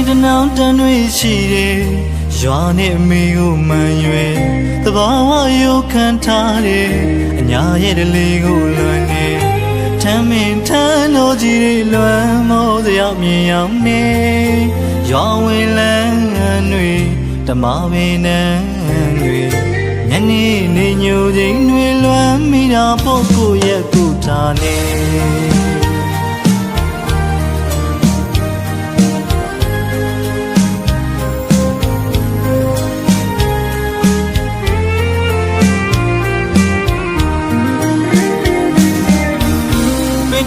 င်တနောင်တန်တွေရှိတယ်ရွာနဲ့အမေကိုမှန်ရွယ်တဘာဝရုပ်ခံထားတယ်အညာရဲ့တလေးကိုလွန်နေထမ်းမင်ထမ်းလို့ကြီးတွေလွမ်းမောစရာမြင်ရောက်နေရွာဝင်လန်းတွေဓမ္မပင်နန်းတွေညနေနေညိုခြင်းတွေလွမ်းမိတာပုတ်ကိုရဲ့ကုထားနေ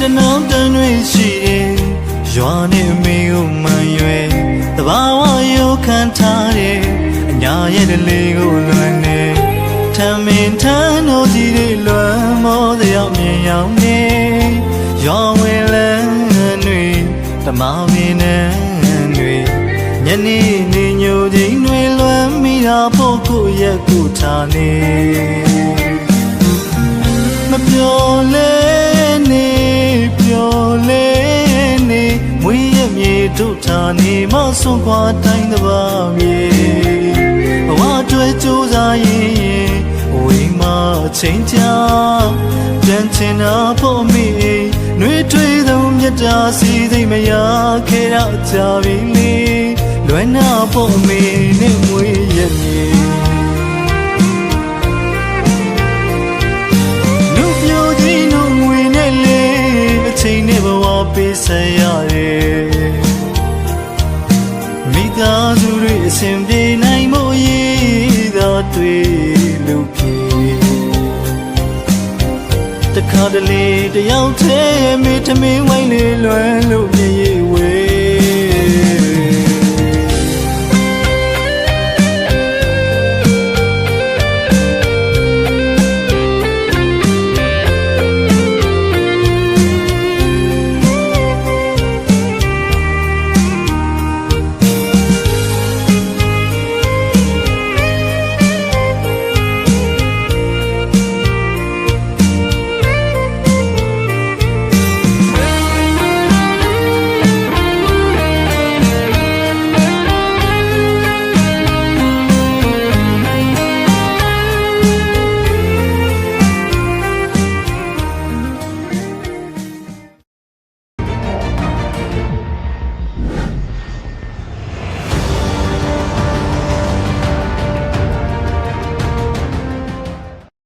တနောင်တန်တွေရှိတယ်ရွာနဲ့အမေကိုမှန်ရွယ်တဘာဝရုပ်ခံထားတယ်အညာရဲ့တလေးကိုလွန်နေထမ်းမင်ထမ်းတို့ကြီးတွေလွမ်းမောစရာမြင်ရောက်နေရွာဝင်လန်းတွေတမမင်းနဲ့တွေညနေနေညိုခြင်းတွေလွမ်းမိတာဖို့ကိုရဲ့ကိုထားနေမပြောလဲ တို့ထာနေမဆုံးခွာတိုင်းတစ်ပါးမြေဘဝအတွက်ကြိုးစားရင်ဝိမအချိန်ကြာတန်ချင်တာဖို့မိနှွေးထွေးသောမြတ်တာစီသိမ့်မရခဲ့တော့ကြပြီလေလွယ်နာဖို့မိနဲ့မွေးရမြေလူပြိုကြီးလူငွေနဲ့လေအချိန်နဲ့ဘဝပေးဆက်ရ စုတွေအစဉ်ပြေနိုင်မို့ရည်သာတွေ့လူပြေတခါတလေတယောက်တည်းမိထမင်းဝိုင်းလေးလွယ်လို့